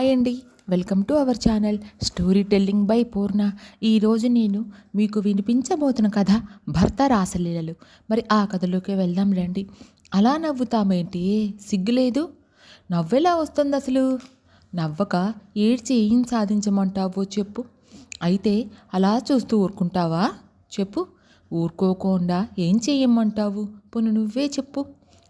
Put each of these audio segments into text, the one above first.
Hi అండి. Welcome to our channel story telling by Poorna. ఈరోజు నేను మీకు వినిపించబోతున్న కథ భర్త రాసలీలలు. మరి ఆ కథలోకి వెళ్దాం రండి. అలా నవ్వుతామేంటి? సిగ్గులేదు? నవ్వెలా వస్తుంది అసలు? నవ్వక ఏడ్చి ఏం సాధించమంటావో చెప్పు. అయితే అలా చూస్తూ ఊరుకుంటావా? చెప్పు. ఊరుకోకుండా ఏం చేయమంటావు పొను నువ్వే చెప్పు.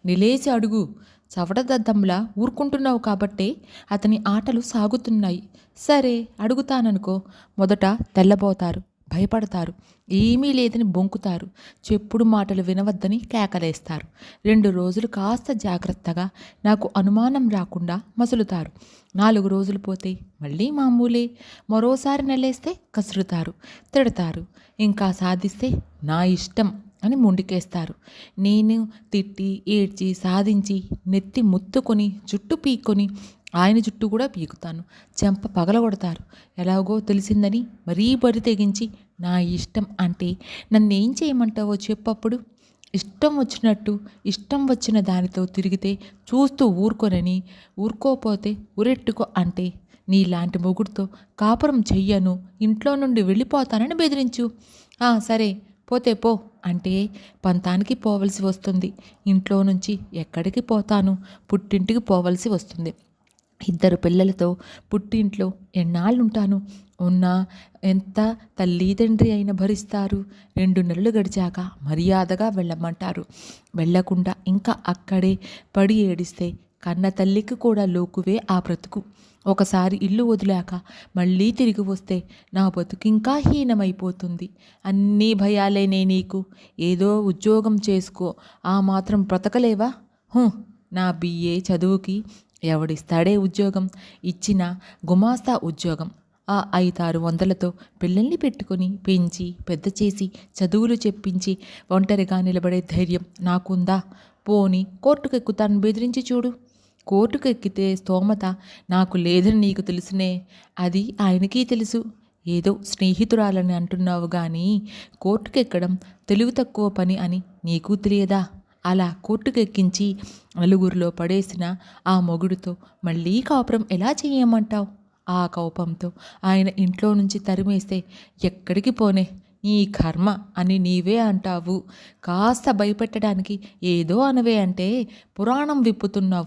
నిలేసి అడుగు. చవటదద్దంలా ఊరుకుంటున్నావు కాబట్టే అతని ఆటలు సాగుతున్నాయి. సరే అడుగుతాననుకో. మొదట తెల్లబోతారు భయపడతారు. ఏమీ లేదని బొంకుతారు. చెప్పుడు మాటలు వినవద్దని కేకలేస్తారు. రెండు రోజులు కాస్త జాగ్రత్తగా నాకు అనుమానం రాకుండా మసులుతారు. నాలుగు రోజులు పోతే మళ్ళీ మామూలే. మరోసారి నెలేస్తే కసురుతారు తిడతారు. ఇంకా సాధిస్తే నా ఇష్టం. అని ముండికేస్తారు. నేను తిట్టి ఏడ్చి సాధించి నెత్తి ముత్తుకొని జుట్టు పీక్కొని ఆయన జుట్టు కూడా పీకుతాను. చెంప పగలగొడతారు. ఎలాగో తెలిసిందని మరీ బరి తెగించి నా ఇష్టం అంటే నన్నేం చేయమంటావో చెప్పప్పుడు ఇష్టం వచ్చినట్టు ఇష్టం వచ్చిన దానితో తిరిగితే చూస్తూ ఊరుకొనని ఊరుకోపోతే ఉరెట్టుకో అంటే నీలాంటి మొగుడుతో కాపురం చెయ్యను ఇంట్లో నుండి వెళ్ళిపోతానని బెదిరించు. సరే పోతే పో. అంటే పంతానికి పోవలసి వస్తుంది. ఇంట్లో నుంచి ఎక్కడికి పోతాను? పుట్టింటికి పోవలసి వస్తుంది. ఇద్దరు పిల్లలతో పుట్టింట్లో ఎన్నాళ్ళుంటాను? ఉన్నా ఎంత తల్లి తండ్రి అయిన భరిస్తారు? రెండు నెలలు గడిచాక మర్యాదగా వెళ్ళమంటారు. వెళ్ళకుండా ఇంకా అక్కడే పడి ఏడిస్తే కన్న తల్లికి కూడా లోకువే ఆ బ్రతుకు. ఒకసారి ఇల్లు వదిలాక మళ్ళీ తిరిగి వస్తే నా బతుకింకా హీనమైపోతుంది. అన్నీ భయాలేనే నీకు. ఏదో ఉద్యోగం చేసుకో. ఆ మాత్రం బ్రతకలేవా? హూ నా బిఏ చదువుకి ఎవడిస్తాడే ఉద్యోగం? ఇచ్చిన గుమాస్తా ఉద్యోగం. ఆ ఐదారు వందలతో పిల్లల్ని పెట్టుకుని పెంచి పెద్ద చేసి చదువులు చెప్పించి ఒంటరిగా నిలబడే ధైర్యం నాకుందా? పోని కోర్టుకెక్కుతాను బెదిరించి చూడు. కోర్టుకు ఎక్కితే స్తోమత నాకు లేదని నీకు తెలుసునే? అది ఆయనకి తెలుసు. ఏదో స్నేహితురాలని అంటున్నావు కానీ కోర్టుకెక్కడం తెలివి తక్కువ పని అని నీకు తెలియదా? అలా కోర్టుకెక్కించి నలుగురిలో పడేసిన ఆ మొగుడితో మళ్ళీ కాపురం ఎలా చేయమంటావు? ఆ కోపంతో ఆయన ఇంట్లో నుంచి తరిమేస్తే ఎక్కడికి పోనే? నీ కర్మ అని నీవే అంటావు. కాస్త భయపెట్టడానికి ఏదో అనవే అంటే పురాణం విప్పుతున్నావు.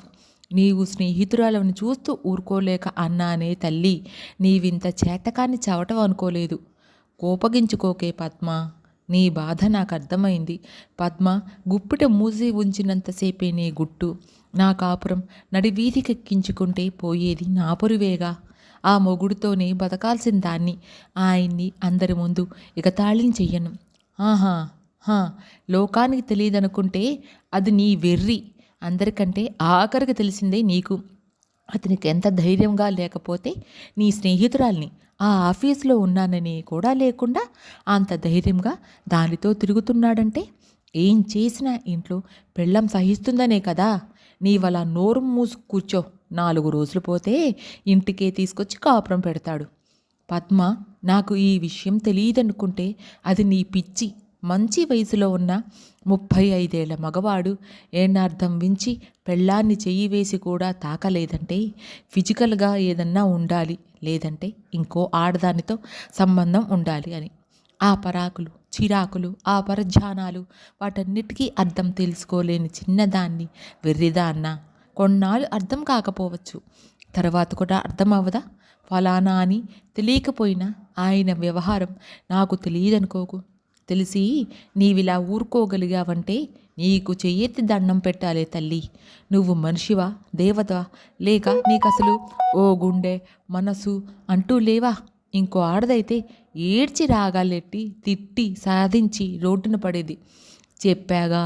నీవు స్నేహితురాలను చూస్తూ ఊరుకోలేక అన్నానే తల్లి నీవింత చేతకాన్ని చవటం అనుకోలేదు. కోపగించుకోకే పద్మ. నీ బాధ నాకు అర్థమైంది. పద్మ గుప్పిట మూసి ఉంచినంతసేపే నీ గుట్టు. నా కాపురం నడి వీధికెక్కించుకుంటే పోయేది నా పొరివేగా. ఆ మొగుడుతోనే బతకాల్సిన దాన్ని ఆయన్ని అందరి ముందు ఇక చెయ్యను. ఆహా! హా! లోకానికి తెలియదనుకుంటే అది నీ వెర్రి. అందరికంటే ఆఖరికి తెలిసిందే నీకు. అతనికి ఎంత ధైర్యంగా లేకపోతే నీ స్నేహితురాల్ని ఆ ఆఫీసులో ఉన్నానని కూడా లేకుండా అంత ధైర్యంగా దానితో తిరుగుతున్నాడంటే ఏం చేసినా ఇంట్లో పెళ్ళం సహిస్తుందనే కదా. నీవలా నోరు మూసు కూర్చో. నాలుగు రోజులు పోతే ఇంటికే తీసుకొచ్చి కాపురం పెడతాడు. పద్మ నాకు ఈ విషయం తెలియదనుకుంటే అది నీ పిచ్చి. మంచి వయసులో ఉన్న ముప్పై ఐదేళ్ళ మగవాడు ఏనార్థం వించి పెళ్ళాన్ని చెయ్యి వేసి కూడా తాకలేదంటే ఫిజికల్గా ఏదన్నా ఉండాలి లేదంటే ఇంకో ఆడదానితో సంబంధం ఉండాలి అని. ఆ పరాకులు చిరాకులు ఆ పరధ్యానాలు వాటన్నిటికీ అర్థం తెలుసుకోలేని చిన్నదాన్ని వెర్రిదాన్న కొన్నాళ్ళు అర్థం కాకపోవచ్చు. తర్వాత కూడా అర్థం అవ్వదా ఫలానా అని తెలియకపోయినా ఆయన వ్యవహారం నాకు తెలియదనుకోకు. తెలిసి నీవిలా ఊరుకోగలిగావంటే నీకు చెయ్యెత్తి దండం పెట్టాలే తల్లి. నువ్వు మనిషివా దేవతవా లేక నీకు అసలు ఓ గుండె మనసు అంటూ లేవా? ఇంకో ఆడదైతే ఏడ్చి రాగాలెట్టి తిట్టి సాధించి రోడ్డున పడేది. చెప్పాగా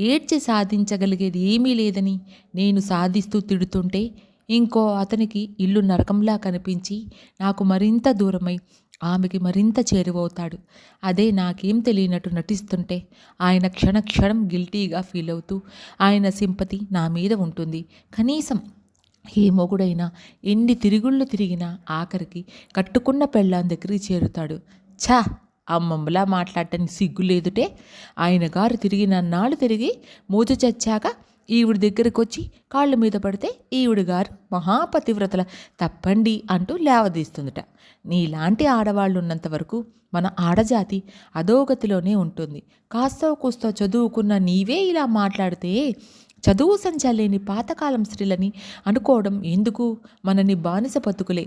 ఏడ్చి సాధించగలిగేది ఏమీ లేదని నేను సాధిస్తూ తిడుతుంటే ఇంకో అతనికి ఇల్లు నరకంలా కనిపించి నాకు మరింత దూరమై ఆమెకి మరింత చేరువవుతాడు. అదే నాకేం తెలియనట్టు నటిస్తుంటే ఆయన క్షణ క్షణం గిల్టీగా ఫీల్ అవుతూ ఆయన సింపతి నా మీద ఉంటుంది. కనీసం ఏ మొగుడైనా ఎన్ని తిరుగుళ్ళు తిరిగినా ఆఖరికి కట్టుకున్న పెళ్ళాం దగ్గరికి చేరుతాడు. ఛా! అమ్మమ్మలా మాట్లాడటానికి సిగ్గు లేదుటే ఆయన గారు తిరిగిన నాళ్ళు తిరిగి మూజ చచ్చాక ఈవిడ దగ్గరకు వచ్చి కాళ్ళ మీద పడితే ఈవిడ గారు మహాపతివ్రతల తప్పండి అంటూ లేవదీస్తుందట. నీలాంటి ఆడవాళ్ళు ఉన్నంత వరకు మన ఆడజాతి అధోగతిలోనే ఉంటుంది. కాస్తో కూస్తో చదువుకున్న నీవే ఇలా మాట్లాడితే చదువు సంచలేని పాతకాలం స్త్రీలని అనుకోవడం ఎందుకు? మనని బానిస బతుకులే.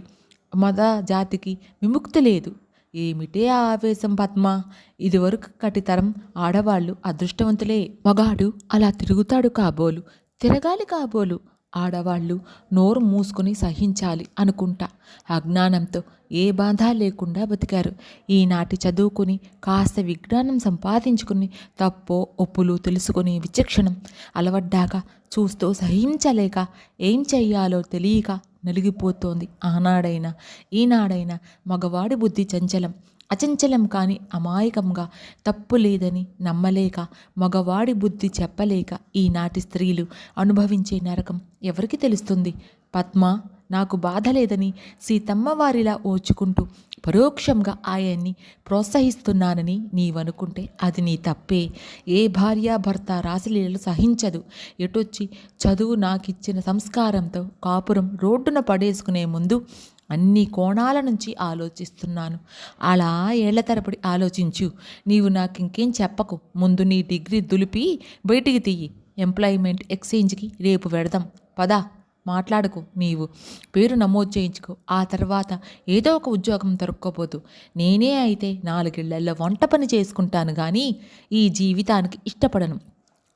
మద జాతికి విముక్తి లేదు. ఏమిటే ఆ ఆవేశం పద్మ? ఇదివరకు కటితరం ఆడవాళ్ళు అదృష్టవంతులే. మగాడు అలా తిరుగుతాడు కాబోలు. తిరగాలి కాబోలు. ఆడవాళ్ళు నోరు మూసుకొని సహించాలి అనుకుంటా. అజ్ఞానంతో ఏ బాధ లేకుండా బతికారు. ఈనాటి చదువుకుని కాస్త విజ్ఞానం సంపాదించుకుని తప్పో ఒప్పులు తెలుసుకుని విచక్షణం అలవడ్డాక చూస్తూ సహించలేక ఏం చెయ్యాలో తెలియక నలిగిపోతోంది. ఆనాడైనా ఈనాడైనా మగవాడి బుద్ధి చంచలం. అచంచలం కాని అమాయకంగా తప్పు లేదని నమ్మలేక మగవాడి బుద్ధి చెప్పలేక ఈనాటి స్త్రీలు అనుభవించే నరకం ఎవరికి తెలుస్తుంది? పద్మ? నాకు బాధ లేదని సీతమ్మ వారిలా ఓచుకుంటూ పరోక్షంగా ఆయన్ని ప్రోత్సహిస్తున్నానని నీవనుకుంటే అది నీ తప్పే. ఏ భార్య భర్త రాశిలీలలు సహించదు. ఎటొచ్చి చదువు నాకిచ్చిన సంస్కారంతో కాపురం రోడ్డున పడేసుకునే ముందు అన్ని కోణాల నుంచి ఆలోచిస్తున్నాను. అలా ఏళ్ళ తరబడి ఆలోచించు. నీవు నాకు ఇంకేం చెప్పకు. ముందు నీ డిగ్రీ దులిపి బయటికి తీయి. ఎంప్లాయ్మెంట్ ఎక్స్చేంజ్కి రేపు వెడదాం. పదా. మాట్లాడకు నీవు. పేరు నమోదు చేయించుకో. ఆ తర్వాత ఏదో ఒక ఉద్యోగం దొరక్కపోదు. నేనే అయితే నాలుగేళ్ళలో వంట పని చేసుకుంటాను కానీ ఈ జీవితానికి ఇష్టపడను.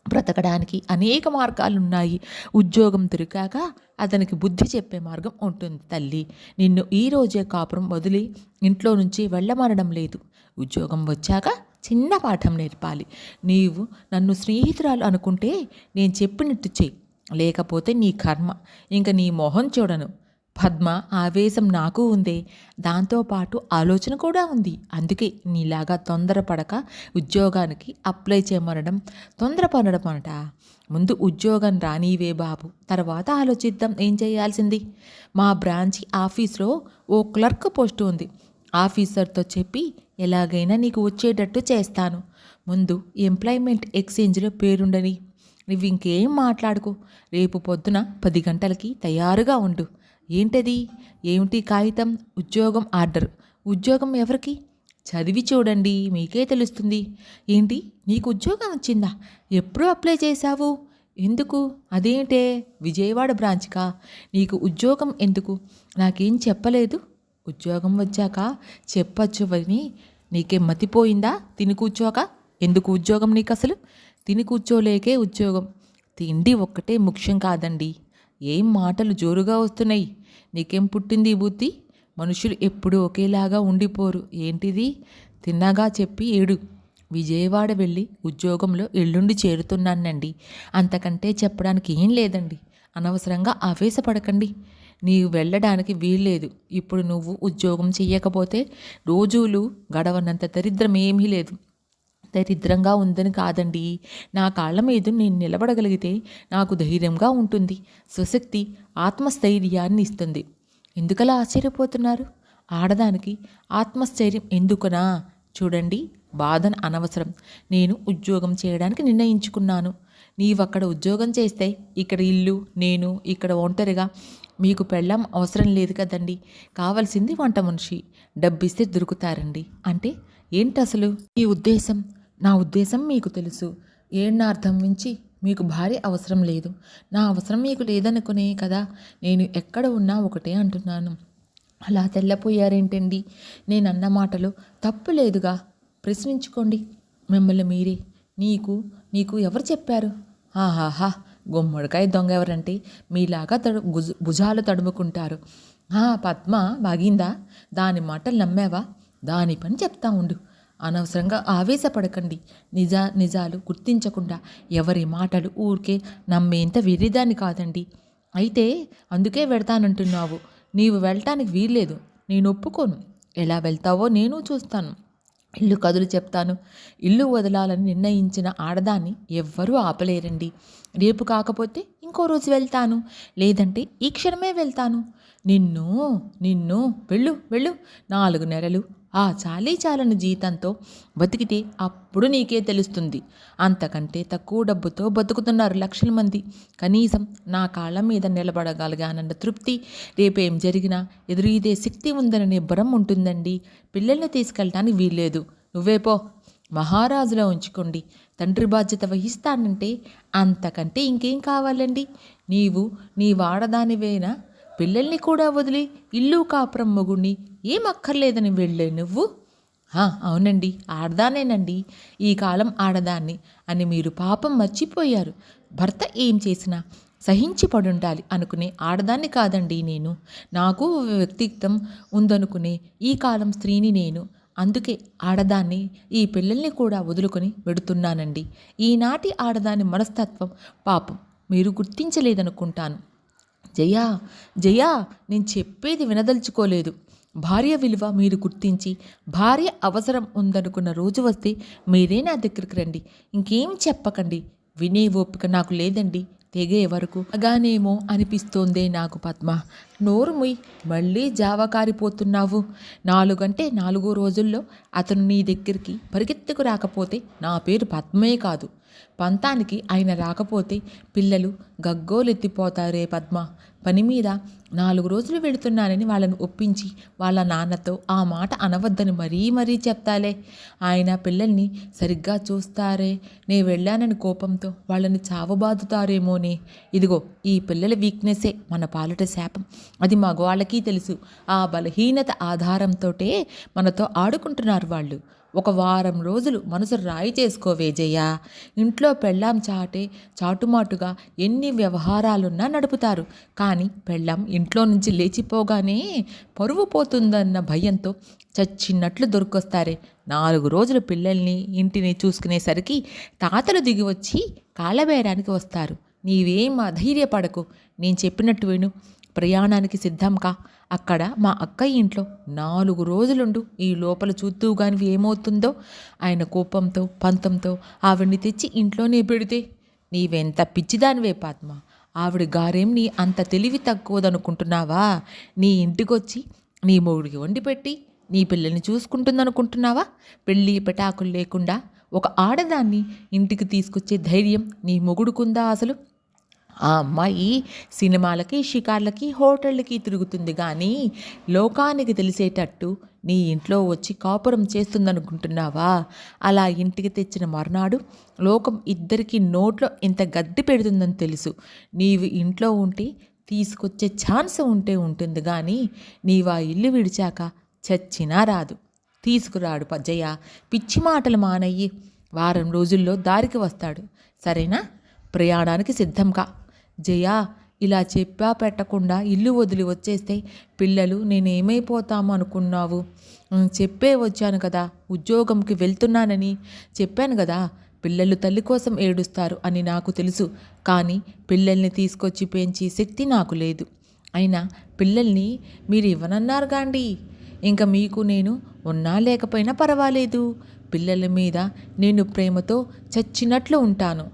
బ్రతకడానికి అనేక మార్గాలున్నాయి. ఉద్యోగం దొరికాక అతనికి బుద్ధి చెప్పే మార్గం ఉంటుంది తల్లి. నిన్ను ఈరోజే కాపురం వదిలి ఇంట్లో నుంచి వెళ్ళమనడం లేదు. ఉద్యోగం వచ్చాక చిన్న పాఠం నేర్పాలి. నీవు నన్ను స్నేహితురాలు అనుకుంటే నేను చెప్పినట్టు చెయ్యి లేకపోతే నీ కర్మ ఇంక నీ మొహం చూడను. పద్మ ఆవేశం నాకు ఉందే. దాంతోపాటు ఆలోచన కూడా ఉంది. అందుకే నీలాగా తొందరపడక ఉద్యోగానికి అప్లై చేయమనడం తొందరపడడం అనట. ముందు ఉద్యోగం రానివే బాబు తర్వాత ఆలోచిద్దాం ఏం చేయాల్సింది? మా బ్రాంచ్ ఆఫీస్లో ఓ క్లర్క్ పోస్ట్ ఉంది. ఆఫీసర్తో చెప్పి ఎలాగైనా నీకు వచ్చేటట్టు చేస్తాను. ముందు ఎంప్లాయ్మెంట్ ఎక్స్చేంజ్లో పేరుండని నువ్వు ఇంకేం మాట్లాడుకో. రేపు పొద్దున పది గంటలకి తయారుగా ఉండు. ఏంటది? ఏమిటి కాగితం? ఉద్యోగం ఆర్డర్. ఉద్యోగం ఎవరికి? చదివి చూడండి మీకే తెలుస్తుంది. ఏంటి? నీకు ఉద్యోగం వచ్చిందా? ఎప్పుడు అప్లై చేశావు? ఎందుకు? అదేంటే? విజయవాడ బ్రాంచ్కా? నీకు ఉద్యోగం ఎందుకు? నాకేం చెప్పలేదు. ఉద్యోగం వచ్చాక చెప్పచ్చు అని నీకేం మతిపోయిందా? తిని కూర్చోక? ఎందుకు ఉద్యోగం నీకు అసలు తిని కూర్చోలేకే ఉద్యోగం. తిండి ఒక్కటే ముఖ్యం కాదండి. ఏం మాటలు జోరుగా వస్తున్నాయి? నీకేం పుట్టింది ఈ బుద్ధి? మనుషులు ఎప్పుడూ ఒకేలాగా ఉండిపోరు. ఏంటిది? తిన్నగా చెప్పి ఏడు. విజయవాడ వెళ్ళి ఉద్యోగంలో ఎల్లుండి చేరుతున్నానండి. అంతకంటే చెప్పడానికి ఏం లేదండి. అనవసరంగా ఆవేశపడకండి. నీవు వెళ్ళడానికి వీల్లేదు. ఇప్పుడు నువ్వు ఉద్యోగం చెయ్యకపోతే రోజులు గడవనంత దరిద్రం ఏమీ లేదు. దరిద్రంగా ఉందని కాదండి. నా కాళ్ళ మీద నేను నిలబడగలిగితే నాకు ధైర్యంగా ఉంటుంది. స్వశక్తి ఆత్మస్థైర్యాన్ని ఇస్తుంది. ఎందుకలా ఆశ్చర్యపోతున్నారు? ఆడదానికి ఆత్మస్థైర్యం ఎందుకనా? చూడండి బాధన అనవసరం. నేను ఉద్యోగం చేయడానికి నిర్ణయించుకున్నాను. నీవక్కడ ఉద్యోగం చేస్తే ఇక్కడ ఇల్లు నేను ఇక్కడ ఒంటరిగా. మీకు పెళ్ళం అవసరం లేదు కదండి. కావలసింది వంట మనిషి. డబ్బిస్తే దొరుకుతారండి. అంటే ఏంటి అసలు ఈ ఉద్దేశం? నా ఉద్దేశం మీకు తెలుసు. ఏడ్న అర్థం మించి మీకు భార్య అవసరం లేదు. నా అవసరం మీకు లేదనుకునే కదా నేను ఎక్కడ ఉన్నా ఒకటే అంటున్నాను. అలా తెల్లపోయారేంటండి? నేను అన్న మాటలు తప్పు లేదుగా. ప్రశ్నించుకోండి. మిమ్మల్ని మీరే. నీకు నీకు ఎవరు చెప్పారు? ఆహాహా! గుమ్మడికాయ దొంగ ఎవరంటే మీలాగా తడు భుజాలు తడుముకుంటారు. పద్మ బాగిందా? దాని మాటలు నమ్మావా? దాని పని చెప్తా ఉండు. అనవసరంగా ఆవేశపడకండి. నిజా నిజాలు గుర్తించకుండా ఎవరి మాటలు ఊరికే నమ్మేంత వెర్రిదాన్ని కాదండి. అయితే అందుకే వెళ్తానంటున్నావు. నీవు వెళ్ళటానికి వీల్లేదు. నేను ఒప్పుకోను. ఎలా వెళ్తావో నేను చూస్తాను. ఇల్లు కదులు చెప్తాను. ఇల్లు వదలాలని నిర్ణయించిన ఆడదాన్ని ఎవ్వరూ ఆపలేరండి. రేపు కాకపోతే ఇంకో రోజు వెళ్తాను. లేదంటే ఈ క్షణమే వెళ్తాను. నిన్ను నిన్ను వెళ్ళు వెళ్ళు. నాలుగు నెలలు ఆ చాలీ చాలని జీతంతో బతికితే అప్పుడు నీకే తెలుస్తుంది. అంతకంటే తక్కువ డబ్బుతో బతుకుతున్నారు లక్షల మంది. కనీసం నా కాళ్ళ మీద నిలబడగలిగానన్న తృప్తి రేపేం జరిగినా ఎదురీదే శక్తి ఉందననే భరం ఉంటుందండి. పిల్లల్ని తీసుకెళ్ళటానికి వీల్లేదు. నువ్వేపో మహారాజులో ఉంచుకోండి. తండ్రి బాధ్యత వహిస్తానంటే అంతకంటే ఇంకేం కావాలండి? నీవు నీ వాడదానివేనా? పిల్లల్ని కూడా వదిలి ఇల్లు కాపురం మొగుణ్ణి. ఏం అక్కర్లేదని వెళ్ళే నువ్వు? అవునండి ఆడదానేనండి. ఈ కాలం ఆడదాన్ని అని మీరు పాపం మర్చిపోయారు. భర్త ఏం చేసినా సహించి పడుండాలి అనుకునే ఆడదాన్ని కాదండి నేను. నాకు వ్యక్తిత్వం ఉందనుకునే ఈ కాలం స్త్రీని నేను. అందుకే ఆడదాన్ని ఈ పిల్లల్ని కూడా వదులుకొని వెడుతున్నానండి. ఈనాటి ఆడదాని మనస్తత్వం పాపం. మీరు గుర్తించలేదనుకుంటాను. జయా జయా నేను చెప్పేది వినదలుచుకోలేదు. భార్య విలువ మీరు గుర్తించి భార్య అవసరం ఉందనుకున్న రోజు వస్తే మీరే నా దగ్గరికి రండి. ఇంకేం చెప్పకండి. వినే ఓపిక నాకు లేదండి. తెగే వరకు agaనేమో అనిపిస్తోందే నాకు పద్మ. నోరు ముయ్ మళ్ళీ జావ కారిపోతున్నావు. నాలుగంటే నాలుగో రోజుల్లో అతను నీ దగ్గరికి పరిగెత్తుకు రాకపోతే నా పేరు పద్మే కాదు. పంతానికి ఆయన రాకపోతే పిల్లలు గగ్గోలెత్తిపోతారే పద్మ. పని మీద నాలుగు రోజులు వెళుతున్నానని వాళ్ళని ఒప్పించి వాళ్ళ నాన్నతో ఆ మాట అనవద్దని మరీ మరీ చెప్తాలే. ఆయన పిల్లల్ని సరిగ్గా చూస్తారే. నే వెళ్ళానని కోపంతో వాళ్ళని చావబాదుతారేమోనే. ఇదిగో ఈ పిల్లల వీక్నెస్సే మన పాలట శాపం. అది మగవాళ్ళకి తెలుసు. ఆ బలహీనత ఆధారంతోటే మనతో ఆడుకుంటున్నారు వాళ్ళు. ఒక వారం రోజులు మనసు రాయి చేసుకోవే ఇంట్లో పెళ్ళాం చాటే చాటుమాటుగా ఎన్ని వ్యవహారాలున్నా నడుపుతారు. కానీ పెళ్ళాం ఇంట్లో నుంచి లేచిపోగానే పరువు పోతుందన్న భయంతో చచ్చినట్లు దొరికొస్తారే. నాలుగు రోజులు పిల్లల్ని ఇంటిని చూసుకునేసరికి తాతలు దిగి వచ్చి కాలబేరానికి వస్తారు. నీవేం అధైర్యపడకు. నేను చెప్పినట్టు విను. ప్రయాణానికి సిద్ధం కా. అక్కడ మా అక్కయ్య ఇంట్లో నాలుగు రోజులుండు ఈ లోపల చూస్తూ కానివి ఏమవుతుందో ఆయన కోపంతో పంతంతో ఆవిడ్ని తెచ్చి ఇంట్లోనే పెడితే నీవెంత పిచ్చిదానివే పాత్మ. ఆవిడ గారేం నీ అంత తెలివి తక్కువదనుకుంటున్నావా? నీ ఇంటికొచ్చి నీ మొగుడికి వండి పెట్టి నీ పిల్లల్ని చూసుకుంటుందనుకుంటున్నావా? పెళ్ళి పెటాకులు లేకుండా ఒక ఆడదాన్ని ఇంటికి తీసుకొచ్చే ధైర్యం నీ మొగుడుకుందా అసలు? ఆ అమ్మాయి సినిమాలకి షికార్లకి హోటళ్ళకి తిరుగుతుంది కానీ లోకానికి తెలిసేటట్టు నీ ఇంట్లో వచ్చి కాపురం చేస్తుందనుకుంటున్నావా? అలా ఇంటికి తెచ్చిన మర్నాడు లోకం ఇద్దరికి నోట్లో ఇంత గడ్డి పెడుతుందని తెలుసు. నీవు ఇంట్లో ఉంటే తీసుకొచ్చే ఛాన్స్ ఉంటే ఉంటుంది కానీ నీవా ఇల్లు విడిచాక చచ్చినా రాదు. తీసుకురాడు పజ్జయ్య. పిచ్చి మాటలు మానయ్యి. వారం రోజుల్లో దారికి వస్తాడు. సరేనా? ప్రయాణానికి సిద్ధం కా జయా ఇలా చెప్పా పెట్టకుండా ఇల్లు వదిలి వచ్చేస్తే పిల్లలు నేనేమైపోతాము అనుకున్నావు. చెప్పే వచ్చాను కదా ఉద్యోగంకి వెళ్తున్నానని. చెప్పాను కదా పిల్లలు తల్లి కోసం ఏడుస్తారు అని నాకు తెలుసు కానీ పిల్లల్ని తీసుకొచ్చి పెంచి శక్తి నాకు లేదు. అయినా పిల్లల్ని మీరు ఇవ్వనన్నారు గాండి. ఇంకా మీకు నేను ఉన్నా లేకపోయినా పర్వాలేదు. పిల్లల మీద నేను ప్రేమతో చచ్చినట్లు ఉంటాను.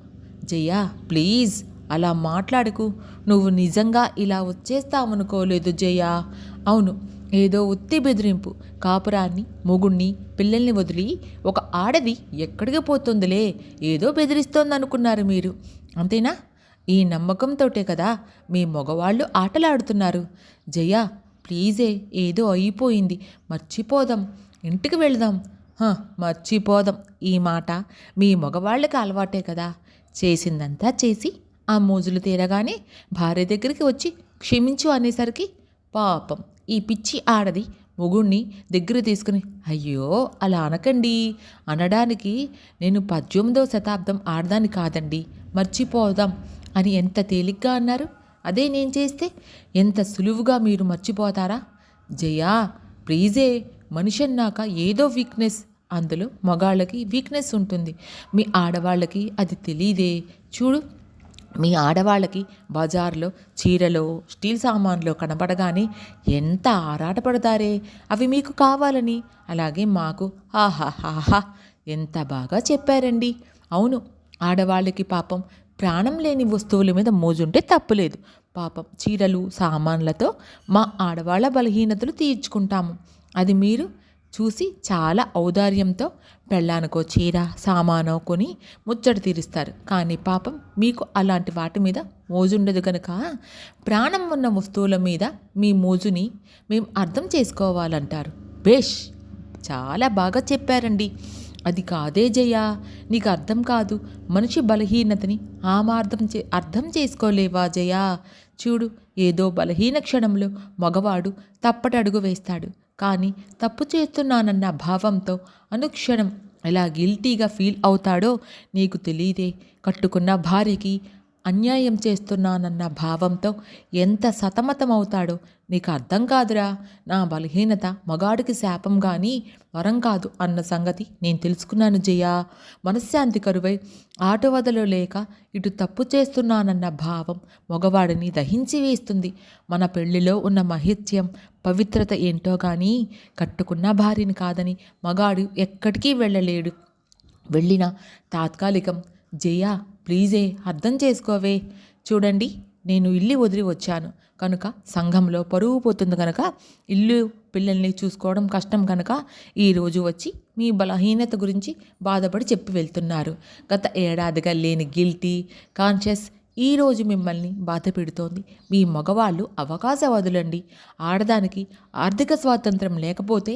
జయా ప్లీజ్. అలా మాట్లాడకు నువ్వు నిజంగా ఇలా వచ్చేస్తావనుకోలేదు జయ. అవును ఏదో ఉత్తి బెదిరింపు. కాపురాన్ని మొగుణ్ణి పిల్లల్ని వదిలి ఒక ఆడది ఎక్కడికి పోతుందిలే? ఏదో బెదిరిస్తోందనుకున్నారు మీరు. అంతేనా? ఈ నమ్మకంతోటే కదా మీ మగవాళ్ళు ఆటలాడుతున్నారు. జయ ప్లీజే ఏదో అయిపోయింది. మర్చిపోదాం. ఇంటికి వెళదాం. మర్చిపోదాం. ఈ మాట మీ మగవాళ్ళకి అలవాటే కదా. చేసిందంతా చేసి ఆ మోజులు తీరగానే భార్య దగ్గరికి వచ్చి క్షమించు అనేసరికి పాపం ఈ పిచ్చి ఆడది మొగుణ్ణి దగ్గర తీసుకుని అయ్యో అలా అనకండి. అనడానికి నేను పద్దెనిమిదవ శతాబ్దం ఆడదాన్ని కాదండి. మర్చిపోదాం అని ఎంత తేలిగ్గా అన్నారు. అదే నేను చేస్తే ఎంత సులువుగా మీరు మర్చిపోతారా? జయా ప్లీజే మనిషి అన్నాక ఏదో వీక్నెస్ అందులో మగాళ్ళకి వీక్నెస్ ఉంటుంది. మీ ఆడవాళ్ళకి అది తెలియదే చూడు మీ ఆడవాళ్ళకి బజార్లో చీరలో స్టీల్ సామాన్లు కనపడగానే ఎంత ఆరాటపడతారే? అవి మీకు కావాలని. అలాగే మాకు. ఆహాహాహా! ఎంత బాగా చెప్పారండి. అవును ఆడవాళ్ళకి పాపం ప్రాణం లేని వస్తువుల మీద మోజుంటే తప్పులేదు. పాపం చీరలు సామాన్లతో మా ఆడవాళ్ళ బలహీనతలు తీర్చుకుంటాము. అది మీరు చూసి చాలా ఔదార్యంతో పెళ్ళానికో చీర సామానో కొని ముచ్చట తీరుస్తారు. కానీ పాపం మీకు అలాంటి వాటి మీద మోజుండదు కనుక ప్రాణం ఉన్న వస్తువుల మీద మీ మోజుని మేము అర్థం చేసుకోవాలంటారు. బేష్! చాలా బాగా చెప్పారండి. అది కాదే జయ! నీకు అర్థం కాదు. మనిషి బలహీనతని ఆమార్థం చే అర్థం చేసుకోలేవా జయ? చూడు ఏదో బలహీన క్షణంలో మగవాడు తప్పటడుగు వేస్తాడు. కానీ తప్పు చేస్తున్నానన్న భావంతో అనుక్షణం ఎలా గిల్టీగా ఫీల్ అవుతాడో నీకు తెలియదే కట్టుకున్న భార్యకి అన్యాయం చేస్తున్నానన్న భావంతో ఎంత సతమతమవుతాడో నీకు అర్థం కాదురా. నా బలహీనత మగాడికి శాపం కానీ వరం కాదు అన్న సంగతి నేను తెలుసుకున్నాను జయా. మనశ్శాంతి కరువై ఆట వదలు లేక ఇటు తప్పు చేస్తున్నానన్న భావం మగవాడిని దహించి వేస్తుంది. మన పెళ్ళిలో ఉన్న మహిత్యం పవిత్రత ఏంటో కానీ కట్టుకున్న భార్యని కాదని మగాడు ఎక్కడికి వెళ్ళలేడు. వెళ్ళిన తాత్కాలికం జయా ప్లీజే అర్థం చేసుకోవే. చూడండి నేను ఇల్లు వదిలి వచ్చాను. కనుక సంఘంలో పరువు పోతుంది కనుక ఇల్లు పిల్లల్ని చూసుకోవడం కష్టం కనుక ఈరోజు వచ్చి మీ బలహీనత గురించి బాధపడి చెప్పి వెళ్తున్నారు. గత ఏడాదిగా లేని గిల్టీ కాన్షియస్ ఈరోజు మిమ్మల్ని బాధ పెడుతోంది. మీ మగవాళ్ళు అవకాశవాదులండి. ఆడదానికి ఆర్థిక స్వాతంత్రం లేకపోతే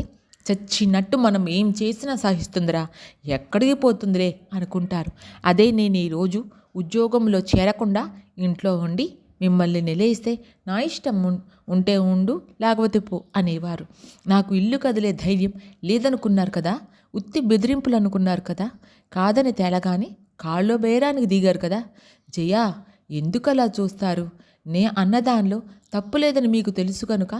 చచ్చినట్టు మనం ఏం చేసినా సహిస్తుందిరా. ఎక్కడికి పోతుందిరే అనుకుంటారు. అదే నేను ఈరోజు ఉద్యోగంలో చేరకుండా ఇంట్లో ఉండి మిమ్మల్ని నిలయిస్తే నా ఇష్టం ఉంటే ఉండు లేకపోతే పో అనేవారు. నాకు ఇల్లు కదిలే ధైర్యం లేదనుకున్నారు కదా? ఉత్తి బెదిరింపులు అనుకున్నారు కదా? కాదని తేలగానే కాళ్ళో బేరానికి దిగారు కదా? జయా ఎందుకలా చూస్తారు? నే అన్నదానిలో తప్పు లేదని మీకు తెలుసు కనుక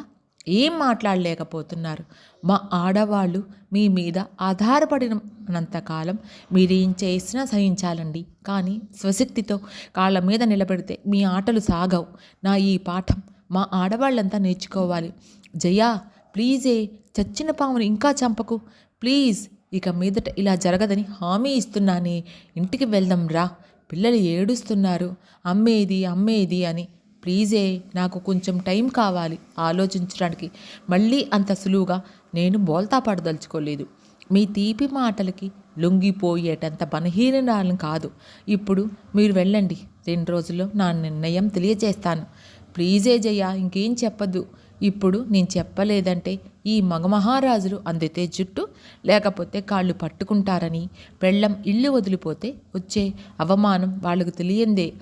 ఏం మాట్లాడలేకపోతున్నారు? మా ఆడవాళ్ళు మీ మీద ఆధారపడినంతకాలం మీరేం చేసినా సహించాలండి. కానీ స్వశక్తితో కాళ్ళ మీద నిలబెడితే మీ ఆటలు సాగవు. నా ఈ పాఠం మా ఆడవాళ్ళంతా నేర్చుకోవాలి. జయా ప్లీజే చచ్చిన పామును ఇంకా చంపకు. ప్లీజ్ ఇక మీదట ఇలా జరగదని హామీ ఇస్తున్నానే. ఇంటికి వెళ్దాం రా. పిల్లలు ఏడుస్తున్నారు. అమ్మేది అమ్మేది అని ప్లీజే నాకు కొంచెం టైం కావాలి ఆలోచించడానికి. మళ్ళీ అంత సులువుగా నేను బోల్తా పడదలుచుకోలేదు. మీ తీపి మాటలకి లొంగిపోయేటంత బలహీనరాలను కాదు. ఇప్పుడు మీరు వెళ్ళండి. రెండు రోజుల్లో నా నిర్ణయం తెలియజేస్తాను. ప్లీజే జయ ఇంకేం చెప్పద్దు ఇప్పుడు నేను చెప్పలేదంటే ఈ మగమహారాజులు అందితే జుట్టు లేకపోతే కాళ్ళు పట్టుకుంటారని పెళ్ళం ఇల్లు వదిలిపోతే వచ్చే అవమానం వాళ్ళకు తెలియందే.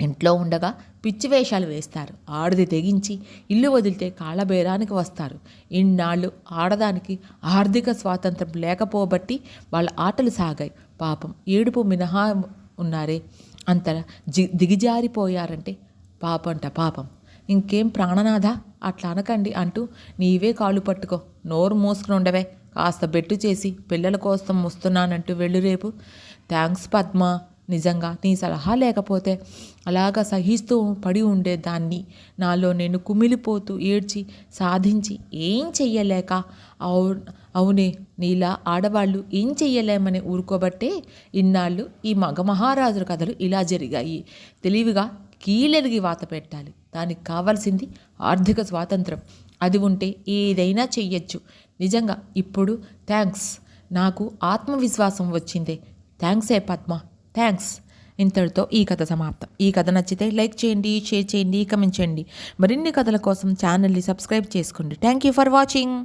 ఇంట్లో ఉండగా పిచ్చి వేషాలు వేస్తారు. ఆడది తెగించి ఇల్లు వదిలితే కాళ్ళబేరానికి వస్తారు. ఇన్నాళ్ళు ఆడదానికి ఆర్థిక స్వాతంత్రం లేకపోబట్టి వాళ్ళ ఆటలు సాగాయి. పాపం ఏడుపు మినహా ఉన్నారే. అంతలా జి దిగిజారిపోయారంటే పాపంట పాపం. ఇంకేం ప్రాణనాథ? అట్లా అనకండి అంటూ నీవే కాళ్ళు పట్టుకో. నోరు మూసుకుని ఉండవే కాస్త బెట్టు చేసి పిల్లల కోసం వస్తున్నానంటూ వెళ్ళు రేపు. థ్యాంక్స్ పద్మ. నిజంగా నీ సలహా లేకపోతే అలాగా సహిస్తూ పడి ఉండేదాన్ని నాలో నేను కుమిలిపోతూ ఏడ్చి సాధించి ఏం చెయ్యలేక అవు అవునే నీలా ఆడవాళ్ళు ఏం చెయ్యలేమని ఊరుకోబట్టే ఇన్నాళ్ళు ఈ మగ మహారాజుల కథలు ఇలా జరిగాయి. తెలివిగా కీలెరిగి వాత పెట్టాలి. దానికి కావాల్సింది ఆర్థిక స్వాతంత్రం. అది ఉంటే ఏదైనా చెయ్యొచ్చు. నిజంగా ఇప్పుడు థ్యాంక్స్. నాకు ఆత్మవిశ్వాసం వచ్చిందే. థ్యాంక్స్ ఏ పద్మ. థ్యాంక్స్ ఇంతటితో ఈ కథ సమాప్తం. ఈ కథ నచ్చితే లైక్ చేయండి షేర్ చేయండి కమెంట్ చేయండి. మరిన్ని కథల కోసం ఛానల్ని సబ్స్క్రైబ్ చేసుకోండి. Thank you for watching